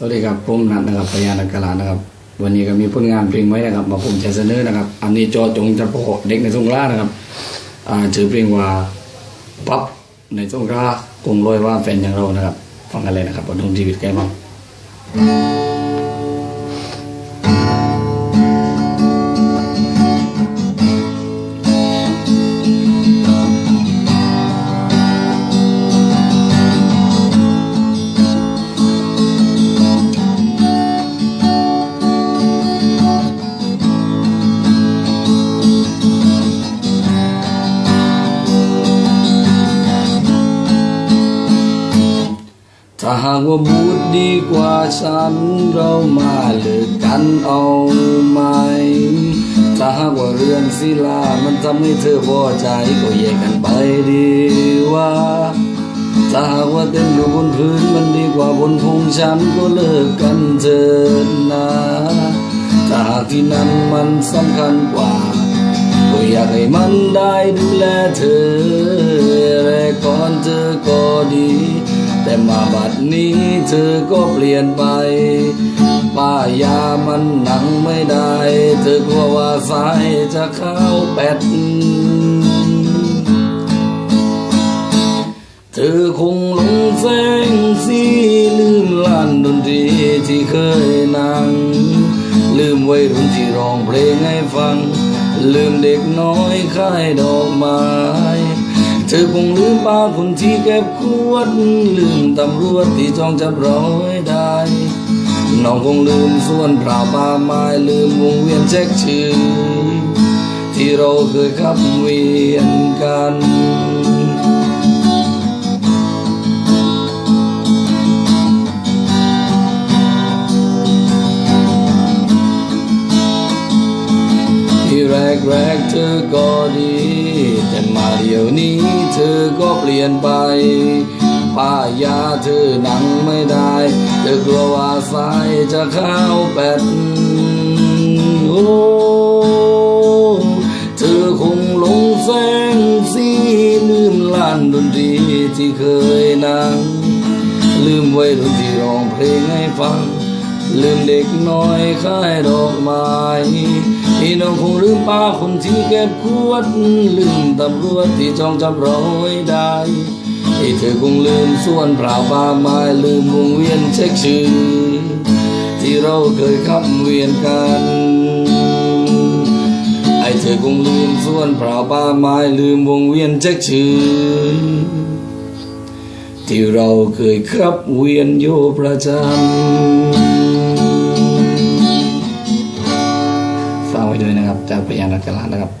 สวัสดีครับผมนัทนะครับพยานกกลานะครับ วันนี้ก็มีผลงานเพลงไว้นะครับ มาผมจะเสนอนะครับ อันนี้จอจงเฉพาะเด็กในสงขลานะครับอ่าชื่อเพลงว่าปั๊บในสงขลาคงลอยว่าแฟนอย่างเรานะครับ ฟังกันเลยนะครับบนดวงชีวิตแกมั้ง ถ้าหากว่าบูดดีกว่าฉัน เรามาเลิกกันเอาไหม ถ้าหากว่าเรื่องศิลามันทำให้เธอพอใจก็แยกกันไปดีว่าถ้าหากว่าเต้นอยู่บนพื้นมันดีกว่าบนพุงฉันก็เลิกกันเถิดนะถ้าหากที่นั้นมันสำคัญกว่าก็อยากให้มันได้ดูแลเธอแรกก่อนเธอก็ดี แต่มาบัดนี้เธอก็เปลี่ยนไป ป้ายามันหนังไม่ได้ เธอกลัวว่าสายจะเข้าแปดเธอคงหลงแสงสีลืมลานดนตรีที่เคยนั่ง ลืมไวัยรุ่นที่ร้องเพลงให้ฟัง ลืมเด็กน้อยค่ายดอกไม้ เธอคงลืมป้าคนที่เก็บขวด ลืมตำรวจที่จ้องจับเราให้ได้น้องคงลืมส่วนเปล่าป่าไม้ลืมวงเวียนเช็คชื่อ ที่เราเคยขับเวียนกันที่แรกแรกๆเธอก็ดี แต่มาเดี๋ยวนี้ เธอก็เปลี่ยนไปป้ายาเธอหนังไม่ได้ เธอกลัวว่าสายจะเข้าแปดโอ้เธอคงลงแสงสีลืมลานดนตรีที่เคยนั่งลืมไวัยรุ่นที่ร้องเพลงให้ฟัง ลืมเด็กน้อยค่ายดอกไม้พี่น้องคงลืมป้าคนที่เก็บขวด ลืมตำรวจที่จ้องจับเราไว้ได้ไอ้เธอคงลืมส่วนเปล่าป่าไม้ลืมวงเวียนเช็คชื่อ ที่เราเคยขับเวียนกันไอ้เธอคงลืมส่วนเปล่าป่าไม้ลืมวงเวียนเช็คชื่อ ที่เราเคยขับเวียนโยประจำ จากพยานนักกลานะครับ